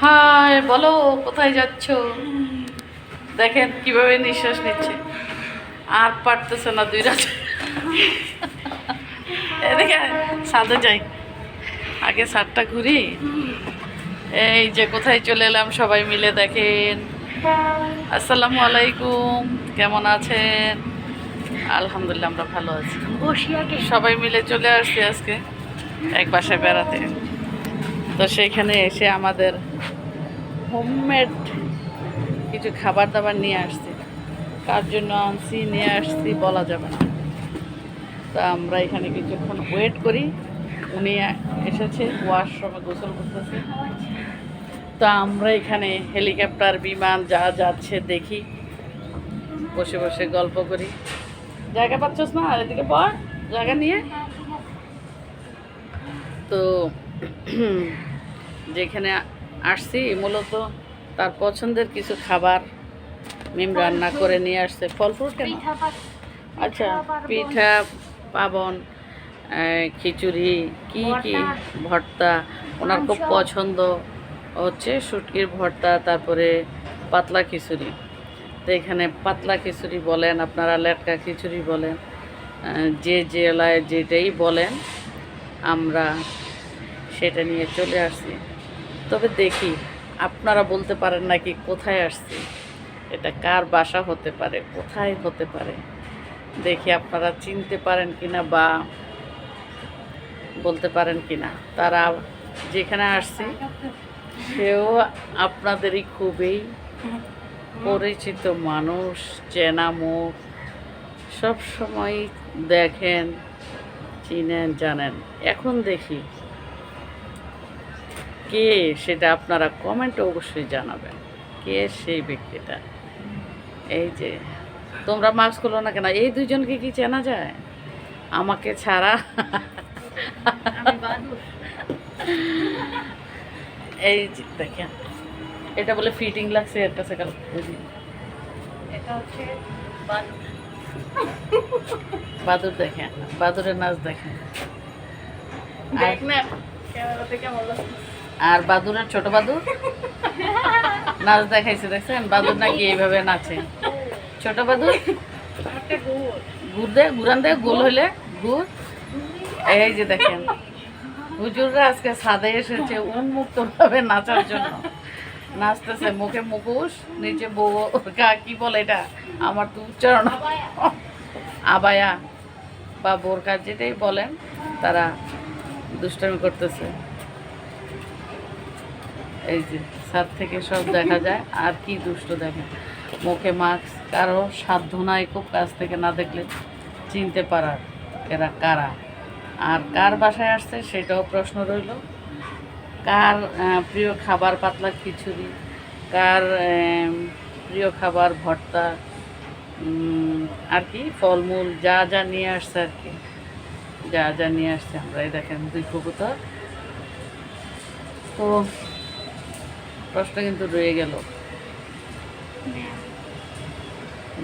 High বলো কোথায় যাচ্ছ? দেখেন কীভাবে নিঃশ্বাস নিচ্ছে। আর পারতেছে না দুই রাত। এদিকে সাদে যাই। আগে সারটা ঘুরি। এই যে কোথায় চলে এলাম সবাই মিলে দেখেন। আসসালামু আলাইকুম কেমন আছেন? আলহামদুলিল্লাহ আমরা ভালো আছি। সবাই মিলে চলে আসছি আজকে এক বাসায় বেড়াতে। তো সেইখানে এসে আমাদের হোমমেড কিছু খাবার দাবার নিয়ে আসছি। কার জন্য আনছি, নিয়ে আসছি বলা যাবে না। তা আমরা এখানে কিছুক্ষণ ওয়েট করি। উনি এসেছে ওয়াশরুমে গোসল করতেছে। তা আমরা এখানে হেলিকপ্টার বিমান, যা যাচ্ছে দেখি। বসে বসে গল্প করি। জায়গা পাচ্ছস না? এদিকে পর, জায়গা নিয়ে। তো, যেখানে আসছি মূলত তার পছন্দের কিছু খাবার মিম রান্না করে নিয়ে আসছে। ফল ফ্রুট কেন? আচ্ছা পিঠা পাবন খিচুড়ি কি কি? ভর্তা। ওনার খুব পছন্দ হচ্ছে শুটকির ভর্তা তারপরে পাতলা খিচুড়ি। তো এখানে পাতলা খিচুড়ি বলেন আপনারা লেটকা খিচুড়ি বলেন যে জেলায় যেটাই বলেন আমরা সেটা নিয়ে চলে আসছি। তবে দেখি, আপনারা বলতে পারেন নাকি কোথায় আসছি? এটা কার বাসা হতে পারে, কোথায় হতে পারে? দেখি আপনারা চিনতে পারেন কিনা বা বলতে পারেন কিনা। তারা যেখানে আসছি, সেও আপনাদেরই খুবই পরিচিত মানুষ, চেনা মুখ সবসময় দেখেন, চিনেন, জানেন। এখন দেখি কে সেটা আপনারা কমেন্টে অবশ্যই জানাবেন। কে সেই ব্যক্তিটা? এই যে তোমরা মাস্ক করল না কেন? এই দুজনকে কি চেনা যায়? আমাকে ছাড়া? এই যে দেখেন। এটা বলে ফিটিং লাগছে এর কাছে কাল এটা হচ্ছে। বাদুর দেখেন বাদুরের নাচ দেখেন। দেখ না, ক্যামেরাতে কেমন লাগছে। আর বাদুরের ছোট বাদুর? নাচ দেখাইছে, দেখছেন? বাদুর নাকি এইভাবে নাচে। ছোট বাদুর? একটা গোল। ঘুর দে ঘুরান দে গোল হইলে ঘুর এই যে দেখেন, হুজুররা আজকে ছাদে এসেছে উন্মুক্ত ভাবে নাচার জন্য। নাচতেছে মুখে মুখোশ, নিচে বউ, কি বলে এটা? আমার তো উচ্চারণ আবায়া বা বোরকা যেটাই বলেন, তারা দুষ্টামি করতেছে। এই যে ছাদ থেকে সব দেখা যায়, আর কি দুষ্ট দেখেন মুখে মাস্ক, কারও সাধ্য নাই খুব কাছ থেকে না দেখলে চিনতে পারার এরা কারা। আর কার বাসায় আসছে সেটাও প্রশ্ন রইল। কার প্রিয় খাবার পাতলা খিচুড়ি, কার প্রিয় খাবার ভর্তা আর কি, ফলমূল, যা যা নিয়ে আসছে আর কি। যা যা নিয়ে আসছে আমরা এই দেখেন দুই কবুতর। তো প্রশ্ন কিন্তু রয়ে গেল।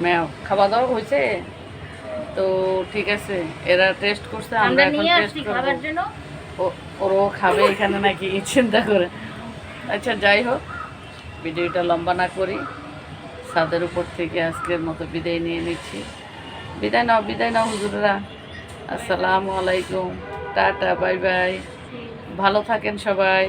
ম্যাও খাওয়া দাওয়া হয়েছে? তো ঠিক আছে এরা টেস্ট করছে আমরা এখন টেস্ট করব। ও- খাবে এখানে নাকি চিন্তা করে। আচ্ছা যাই হোক ভিডিওটা লম্বা না করি। ছাদের উপর থেকে আজকের মতো বিদায় নিয়ে নিচ্ছি। বিদায় নাও বিদায় নাও হুজুরেরা। আসসালামু আলাইকুম। Tata bye bye. ভালো থাকেন সবাই।